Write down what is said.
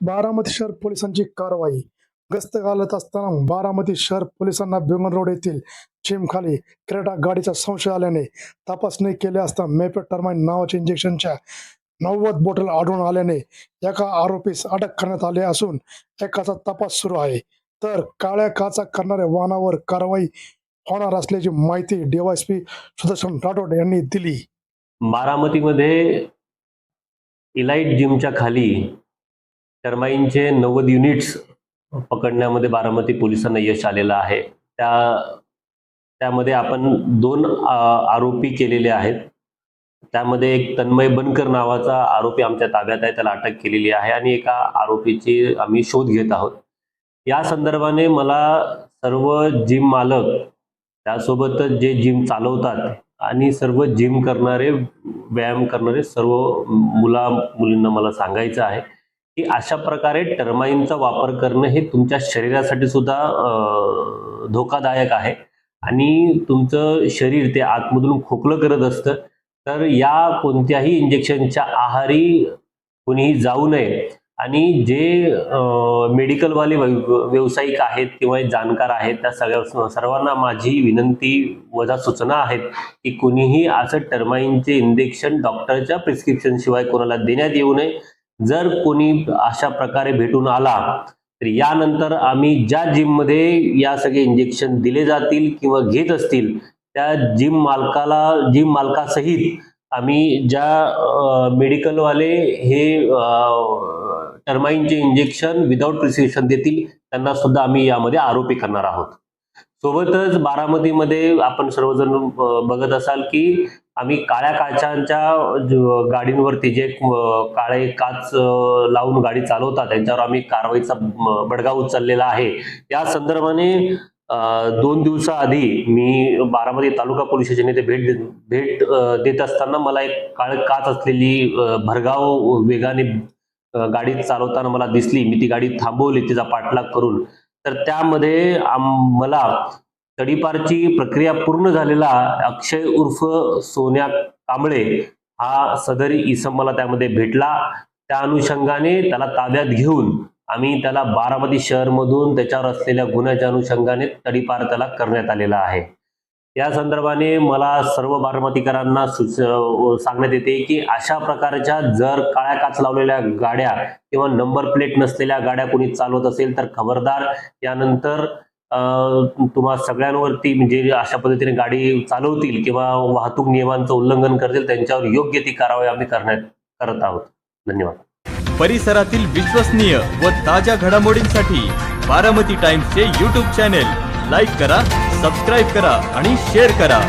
बारामती शहर पोलिसांची कारवाई. गस्त घालत असताना बारामती शहर पोलिसांना भिवंगण रोड येथील चिमखाली क्रेटा गाडीचा संशय आल्याने तपासणी केली असता मेपे टर्माइन नावाच्या इंजेक्शनच्या नव्वद बॉटल आढळून आल्याने एका आरोपीस अटक करण्यात आले असून एकाचा तपास सुरू आहे. तर काळ्या काचा करणाऱ्या वाहनावर कारवाई होणार असल्याची माहिती डीवायसपी सुदर्शन राठोड यांनी दिली. बारामतीमध्ये इलाइट जिमच्या खाली टर्माईनचे नव्वद युनिट्स पकडण्यामध्ये बारामती पोलिसांना यश आलेलं आहे. त्या त्यामध्ये आपण दोन आरोपी केलेले आहेत. त्यामध्ये एक तन्मय बनकर नावाचा आरोपी आमच्या ताब्यात आहे. त्याला अटक केलेली आहे आणि एका आरोपीची आम्ही शोध घेत आहोत. या संदर्भाने मला सर्व जिम मालक त्यासोबतच जे जिम चालवतात आणि सर्व जिम करणारे व्यायाम करणारे सर्व मुला मुलींना मला सांगायचं आहे. की अशा प्रकारे टर्माईनचा वापर करणं हे तुमच्या शरीरासाठी सुद्धा धोकादायक आहे. आणि तुमचं शरीर ते आतमधून खोकलं करत असतं तर या कोणत्याही इंजेक्शनच्या आहारी कोणीही जाऊ नये. आणि जे मेडिकलवाले व्य- व्यावसायिक आहेत किंवा जाणकार आहेत त्या सगळ्या सर्वांना माझी विनंती वजा सूचना आहेत की कुणीही असं टर्माईनचे इंजेक्शन डॉक्टरच्या प्रिस्क्रिप्शनशिवाय कोणाला देण्यात येऊ नये. जर कोणी अशा प्रकारे भेटून आला तर यानंतर आम्ही ज्या जिममध्ये या सगळे इंजेक्शन दिले जातील किंवा घेत असतील त्या जिम मालकाला जिम मालकासहित आम्ही ज्या मेडिकलवाले हे टर्माईनचे इंजेक्शन विदाउट प्रिस्क्रिप्शन देतील त्यांना सुद्धा आम्ही यामध्ये आरोपी करणार आहोत. सोबतच बारामतीमध्ये आपण सर्वजण बघत असाल की आम्ही काळ्या काचांच्या गाडींवरती जे काळे काच लावून गाडी चालवतात त्यांच्यावर आम्ही कारवाईचा बडगाव बडगा उचललेला आहे. या संदर्भाने दोन दिवसाआधी मी बारामती तालुका पोलीस स्टेशन येथे भेट देत भेट देत असताना मला एक काळ काच असलेली भरगाव वेगाने गाडी चालवताना मला दिसली. मी ती गाडी थांबवली तिचा पाठलाग करून. तर त्यामध्ये मला तडीपारची प्रक्रिया पूर्ण झालेला अक्षय उर्फ सोन्या कांबळे हा सदरी इसम मला त्यामध्ये भेटला. त्या अनुषंगाने त्याला ताब्यात घेऊन आम्ही त्याला बारामती शहरमधून त्याच्यावर असलेल्या गुन्ह्याच्या अनुषंगाने तडीपार त्याला करण्यात आलेला आहे. या संदर्भाने मला सर्व बारामतीकरांना सुच सांगण्यात येते की अशा प्रकारच्या जर काळ्या काच लावलेल्या गाड्या किंवा नंबर प्लेट नसलेल्या गाड्या कोणी चालवत असेल तर खबरदार. यानंतर तुम्हा सगळ्यांवरती म्हणजे अशा पद्धतीने गाडी चालवतील किंवा वाहतूक नियमांचं उल्लंघन करतील त्यांच्यावर योग्य ती कारवाई आम्ही करण्यात करत आहोत. धन्यवाद. परिसरातील विश्वसनीय व ताज्या घडामोडींसाठी बारामती टाइम्सचे यूट्यूब चॅनेल लाईक करा सबस्क्राईब करा आणि शेअर करा.